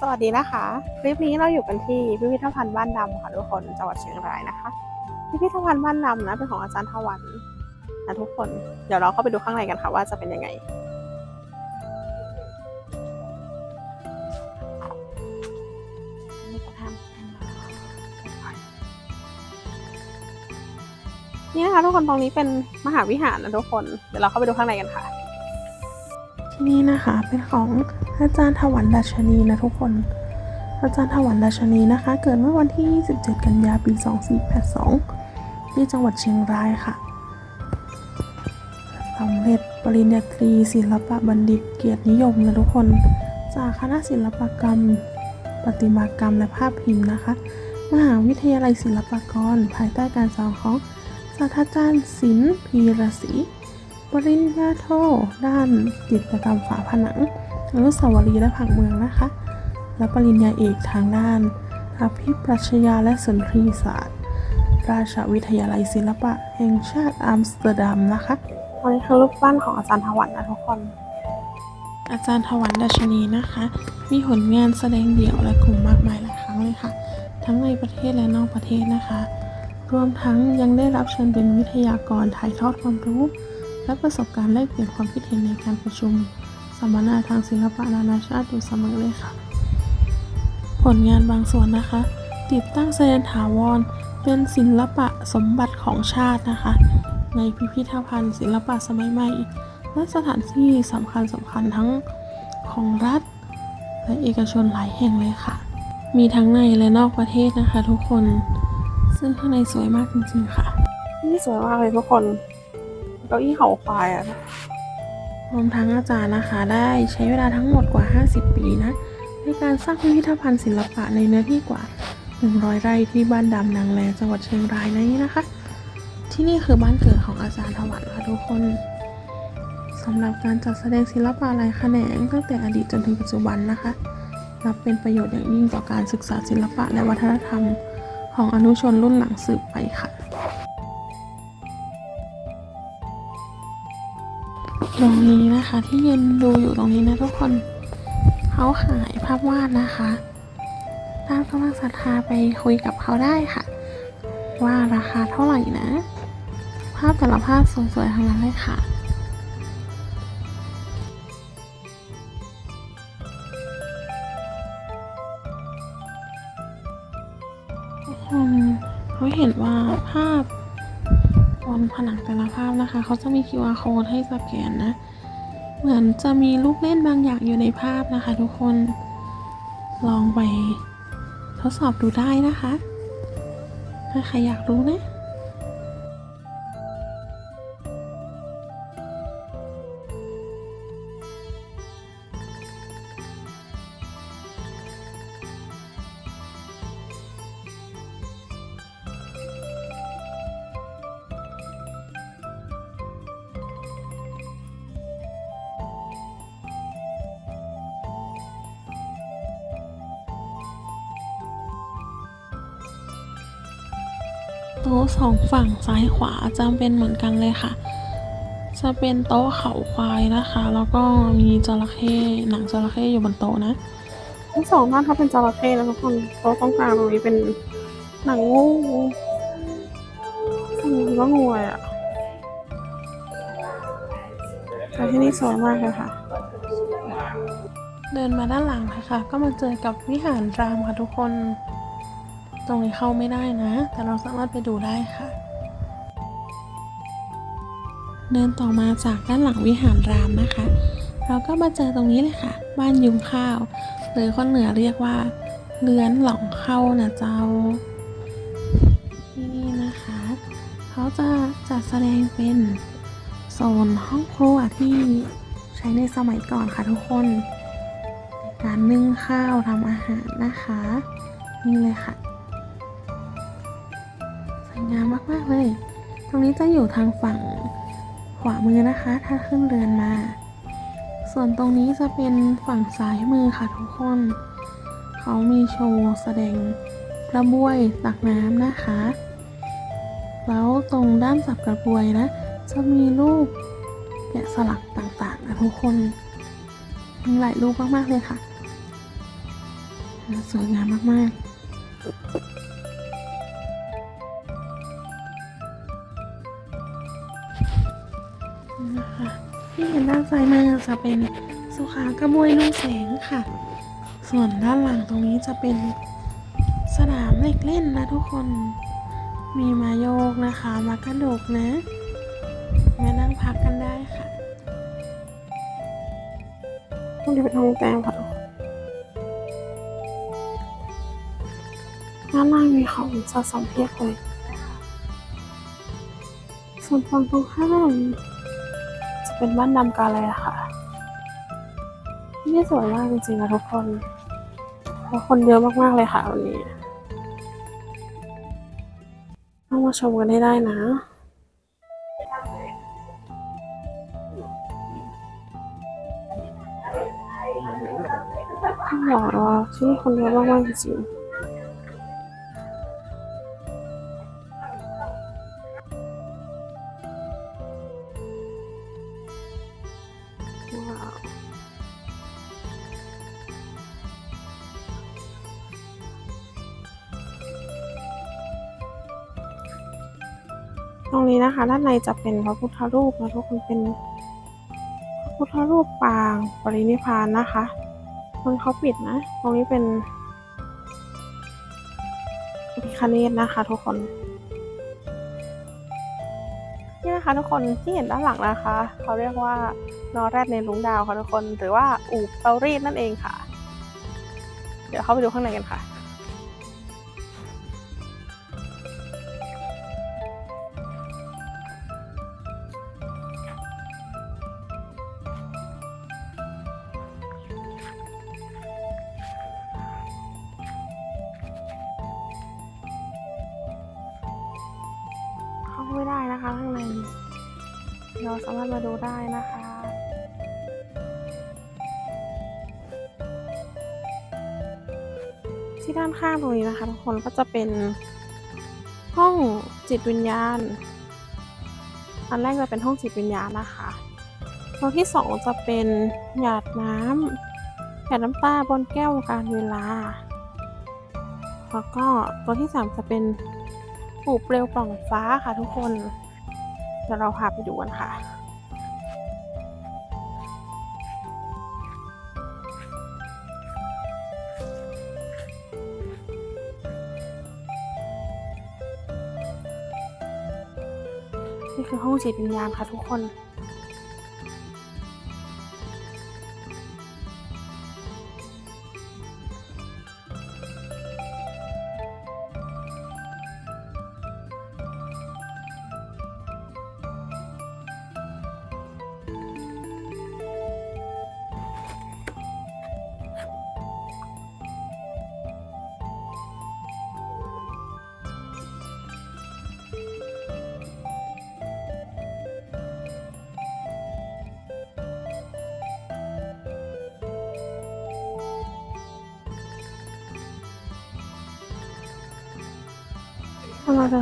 สวัสดีนะคะ คลิปนี้เราอยู่กันที่พิพิธภัณฑ์บ้านดำค่ะทุกคนจังหวัดเชียงรายนะคะ พิพิธภัณฑ์บ้านดำนะเป็นของอาจารย์ทวันนะทุกคนเดี๋ยวเราเข้าไปดูข้างในกันค่ะว่าจะเป็นยังไงนี่นะคะทุกคนตรงนี้เป็นมหาวิหารนะทุกคน เดี๋ยวเราเข้าไปดูข้างในกันค่ะ ที่นี่นะคะเป็นของ อาจารย์ถวันดัชนีนะทุกคน อาจารย์ถวันดัชนีนะคะ เกิดเมื่อวันที่ 27 กันยาปี 2482 ที่จังหวัดเชียงรายค่ะสำเร็จปริญญาตรีศิลปะบัณฑิตเกียรตินิยมนะทุกคน จากคณะศิลปกรรม ประติมากรรมและภาพพิมพ์นะคะ มหาวิทยาลัยศิลปากร ภายใต้การสอนของศาสตราจารย์ศิลป์พีรศรีปริญญาโทด้านจิตรกรรมฝาผนัง อนุสาวรีย์และผังเมืองนะคะ และปริญญาเอกทางด้านอภิปรัชญาและสุนทรีศาสตร์ ราชวิทยาลัยศิลปะ แห่งชาติอัมสเตอร์ดัมนะคะอันนี้คือรูปปั้นของอาจารย์ทวันนะทุกคน อาจารย์ถวันดัชนีนะคะ มีผลงานแสดงเดี่ยวและกลุ่มมากมายหลายครั้งเลยค่ะ ทั้งในประเทศและนอกประเทศนะคะ รวมทั้งยังได้รับเชิญเป็นวิทยากรถ่ายทอดความรู้ และประสบการณ์แลกเปลี่ยนความคิดเห็นในการประชุมสั มมนาทางศิลปะนานาชาติอยู่เสมอเลยค่ะ ผลงานบางส่วนนะคะ ติดตั้งแสดงถาวร เป็นศิลปะสมบัติของชาตินะคะ ในพิพิธภัณฑ์ศิลปะสมัยใหม่ และสถานที่สำคัญสำคัญทั้งของรัฐ และเอกชนหลายแห่งเลยค่ะ มีทั้งในและนอกประเทศนะคะ ทุกคน ซึ่งข้างในสวยมากจริงๆค่ะ นี่สวยมากเลยทุกคนเก้าอี้เขาควายอะ รวมทั้งอาจารย์นะคะ ได้ใช้เวลาทั้งหมดกว่า 50 ปีนะ ในการสร้างพิพิธภัณฑ์ศิลปะในเนื้อที่กว่า 100 ไร่ที่บ้านดำนางแลจังหวัดเชียงรายนี้นะคะ ที่นี่คือบ้านเกิดของอาจารย์ถวันค่ะทุกคนสำหรับการจัดแสดงศิลปะหลายแขนงตั้งแต่อดีตจนถึงปัจจุบันนะคะนับเป็นประโยชน์อย่างยิ่งต่อการศึกษาศิลปะและวัฒนธรรม ของอนุชนรุ่นหลังสืบไปค่ะ ตรงนี้นะคะ ที่ยืนดูอยู่ตรงนี้นะทุกคนเขาขายภาพวาดนะคะถ้ากำลังศรัทธาไปคุยกับเขาได้ค่ะ ว่าราคาเท่าไหร่นะ ภาพแต่ละภาพสวยๆทั้งนั้นเลยค่ะทุกคนเขาเห็นว่าภาพ บนผนังแต่ละภาพนะคะ เขาจะมี QR code ให้สแกนนะ เหมือนจะมีลูกเล่นบางอย่างอยู่ในภาพนะคะ ทุกคนลองไปทดสอบดูได้นะคะ ถ้าใครอยากรู้นะ โต๊ะสองฝั่งซ้ายขวาจะเป็นเหมือนกันเลยค่ะ จะเป็นโต๊ะเขาควายนะคะ แล้วก็มีจระเข้หนังจระเข้อยู่บนโต๊ะนะทั้งสองด้านเขาเป็นจระเข้นะทุกคนโต๊ะตรงกลางตรงนี้เป็นหนังงูอืมก็งูเลยอะแต่ที่นี่สวยมากเลยค่ะ เดินมาด้านหลังนะคะ ก็มาเจอกับวิหารรามค่ะทุกคน ตรงนี้เข้าไม่ได้นะ แต่เราสามารถไปดูได้ค่ะ เดินต่อมาจากด้านหลังวิหารรามนะคะ เราก็มาเจอตรงนี้เลยค่ะ บ้านยุงข้าวหรือคนเหนือเรียกว่าเรือนหล่องเข้านะเจ้าที่นี่นะคะ เขาจะจัดแสดงเป็นโซนห้องครัวที่ใช้ในสมัยก่อนค่ะทุกคนการนึ่งข้าวทำอาหารนะคะ นี่เลยค่ะ มากๆเลย ตรงนี้จะอยู่ทางฝั่งขวามือนะคะ ถ้าขึ้นเรือนมา ส่วนตรงนี้จะเป็นฝั่งซ้ายมือค่ะทุกคน เขามีโชว์แสดงกระบวยตักน้ำนะคะ แล้วตรงด้านสับกระบวยนะ จะมีรูปแกะสลักต่างๆนะทุกคนมีหลายรูปมากๆเลยค่ะ สวยงามมากๆ ซ้ายมือจะเป็นสุขากระบวยลุงแสงค่ะ ส่วนด้านหลังตรงนี้จะเป็นสนามเด็กเล่นนะทุกคน มีมาโยกนะคะ มากระดกนะ มานั่งพักกันได้ค่ะตรงนี้เป็นห้องแต้มค่ะทุกคนด้านล่างมีของสะสมเพียบเลยส่วนฝั่งตรงข้าม เป็นบ้านดำกาเลยค่ะ นี่สวยมากจริงๆนะทุกคนแล้วคนเยอะมากๆเลยค่ะวันนี้ต้องมาชมกันให้ได้นะต้องบอกเลยว่าที่นี่คนเยอะมากๆจริงๆ ตรงนี้นะคะ ด้านในจะเป็นพระพุทธรูปนะทุกคนเป็นพระพุทธรูปปางปรินิพานนะคะมันเขาปิดนะ ตรงนี้เป็นพิคเนตนะคะ ทุกคนนี่นะคะทุกคนที่เห็นด้านหลังนะคะ เขาเรียกว่านอแรดในลุงดาวค่ะทุกคน หรือว่าอู่เตารีดนั่นเองค่ะ เดี๋ยวเข้าไปดูข้างในกันค่ะ ไม่ได้นะคะข้างในเราสามารถมาดูได้นะคะที่ด้านข้างตรงนี้นะคะทุกคนก็จะเป็นห้องจิตวิญญาณ อันแรกจะเป็นห้องจิตวิญญาณนะคะตัวที่สองจะเป็นหยาดน้ำหยาดน้ำตาบนแก้วการเวลา แล้วก็ตัวที่สามจะเป็น ปลูกเปลวปล่องฟ้าค่ะทุกคนเดี๋ยวเราพาไปดูกันค่ะ นี่คือห้องจิตวิญญาณค่ะทุกคน ถ้าเรา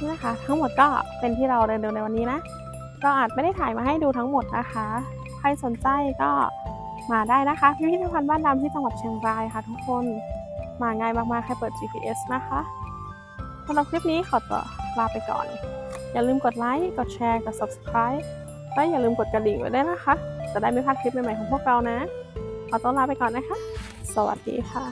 นี่นะคะ ทั้งหมดก็เป็นที่เราเดินดูในวันนี้นะเราอาจไม่ได้ถ่ายมาให้ดูทั้งหมดนะคะ ใครสนใจก็มาได้นะคะ พิพิธภัณฑ์บ้านดำที่จังหวัดเชียงรายค่ะทุกคนมาง่ายมากๆ แค่เปิด GPS นะคะสำหรับคลิปนี้ขอตัวลาไปก่อน อย่าลืมกดไลค์ กดแชร์ กด subscribe และอย่าลืมกดกระดิ่งไว้ด้วยนะคะ จะได้ไม่พลาดคลิปใหม่ๆของพวกเรานะ ขอตัวลาไปก่อนนะคะ สวัสดีค่ะ